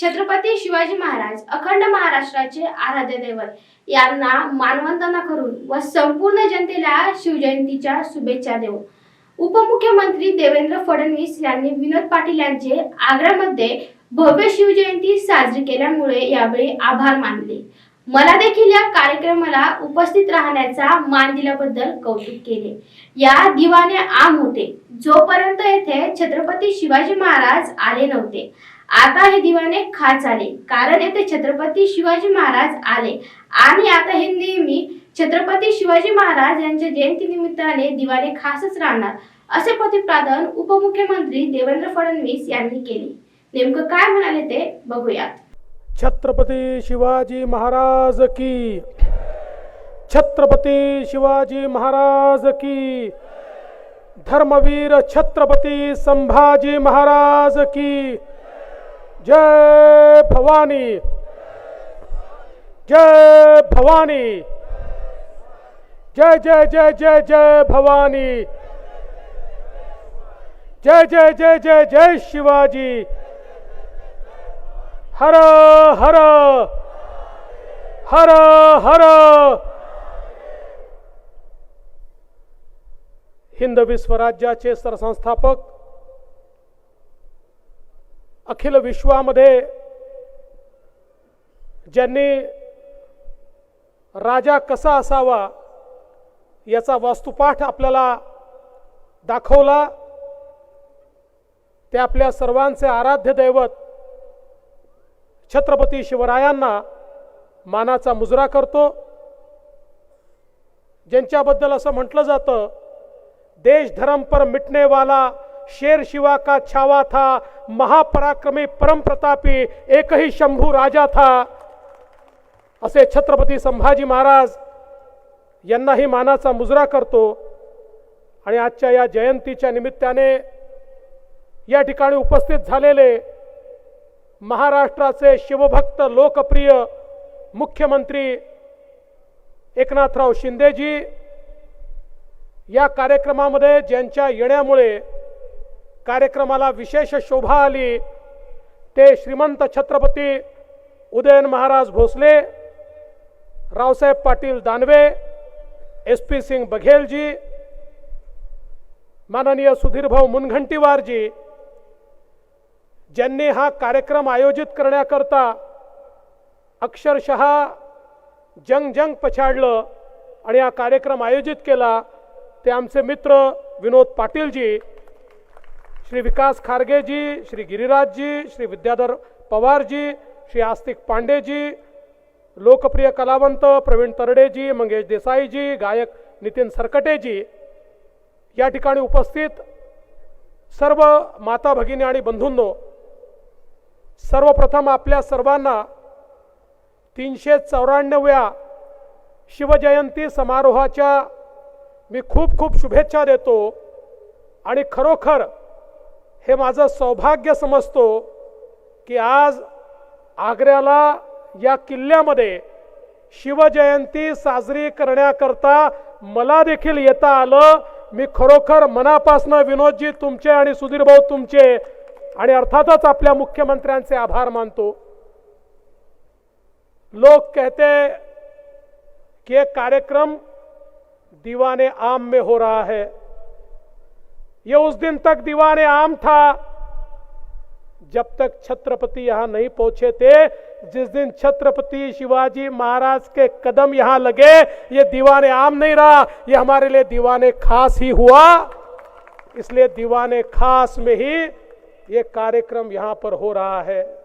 छत्रपती शिवाजी महाराज अखंड महाराष्ट्राचे आराध्य दैवत यांना मानवंदना करून व संपूर्ण जनतेला शिवजयंतीच्या शुभेच्छा देऊ. उपमुख्यमंत्री देवेंद्र फडणवीस यांनी विनोद पाटील यांचे आग्रामध्ये भव्य शिवजयंती साजरी केल्यामुळे यावेळी आभार मानले. मला देखील या कार्यक्रमाला उपस्थित राहण्याचा मान दिल्याबद्दल कौतुक केले. या दिवाने आम होते. जोपर्यंत येथे छत्रपती शिवाजी महाराज आले नव्हते. आता हे दिवाने खास आले. कारण येथे छत्रपती शिवाजी महाराज आले. आणि आता हे नेहमी छत्रपती शिवाजी महाराज यांच्या जयंती निमित्ताने दिवाने खासच राहणार असे प्रतिपादन उपमुख्यमंत्री देवेंद्र फडणवीस यांनी केले. नेमकं काय म्हणाले ते बघूयात. छत्रपती शिवाजी महाराज की छत्रपती शिवाजी महाराज की धर्मवीर छत्रपती संभाजी महाराज की जय भवानी। जय भवानी। जय जय जय जय जय भवानी। जय जय जय जय जय शिवाजी। हर हर। हर हर। हिंदवी स्वराज्याचे सरसंस्थापक अखिल विश्वामध्ये ज्यांनी राजा कसा असावा याचा वास्तुपाठ आपल्याला दाखवला ते आपल्या सर्वांचे आराध्य दैवत छत्रपती शिवरायांना मानाचा मुजरा करतो. ज्यांच्याबद्दल असं म्हटलं जातं देश धर्म पर मिटनेवाला शेर शिवा का छावा था महापराक्रमी परम प्रतापी एकही शंभू राजा था। असे छत्रपती संभाजी महाराज यांनाही मानाचा मुजरा करतो आणि आजच्या या जयंतीच्या निमित्ताने या ठिकाणी उपस्थित झालेले महाराष्ट्राचे शिवभक्त लोकप्रिय मुख्यमंत्री एकनाथराव शिंदेजी या कार्यक्रमामध्ये ज्यांच्या येण्यामुळे कार्यक्रमाला विशेष शोभा आली. ते श्रीमंत छत्रपती उदयन महाराज भोसले रावसाहेब पाटील दानवे एस पी सिंग बघेलजी माननीय सुधीरभाऊ मुनघंटीवारजी ज्यांनी हा कार्यक्रम आयोजित करण्याकरता अक्षरशः जंग जंग पछाडलं आणि हा कार्यक्रम आयोजित केला ते आमचे मित्र विनोद पाटीलजी श्री विकास खारगेजी श्री गिरिराजजी श्री विद्याधर पवारजी श्री आस्तिक पांडेजी लोकप्रिय कलावंत प्रवीण तरडेजी मंगेश देसाईजी गायक नितीन सरकटेजी या ठिकाणी उपस्थित सर्व माता भगिनी आणि बंधूंनो सर्वप्रथम आपल्या सर्वांना तीनशे चौऱ्याण्णव्या शिवजयंती समारोहाच्या मी खूप खूप शुभेच्छा देतो आणि खरोखर हे माझं सौभाग्य समजतो की आज आग्र्याला या किल्ल्यामध्ये शिवजयंती साजरी करण्याकरता मला देखील येता आलं. मी खरोखर मनापासनं विनोदजी तुमचे आणि सुधीरभाऊ तुमचे आणि अर्थातच आपल्या मुख्यमंत्र्यांचे आभार मानतो. लोग कहते कि ये कार्यक्रम दीवाने आम में हो रहा है. ये उस दिन तक दीवाने आम था, जब तक छत्रपति यहाँ नहीं पहुँचे थे, जिस दिन छत्रपति शिवाजी महाराज के कदम यहाँ लगे, ये दीवाने आम नहीं रहा, ये हमारे लिए दीवाने खास ही हुआ। इसलिए दीवाने खास में ही ये कार्यक्रम यहाँ पर हो रहा है।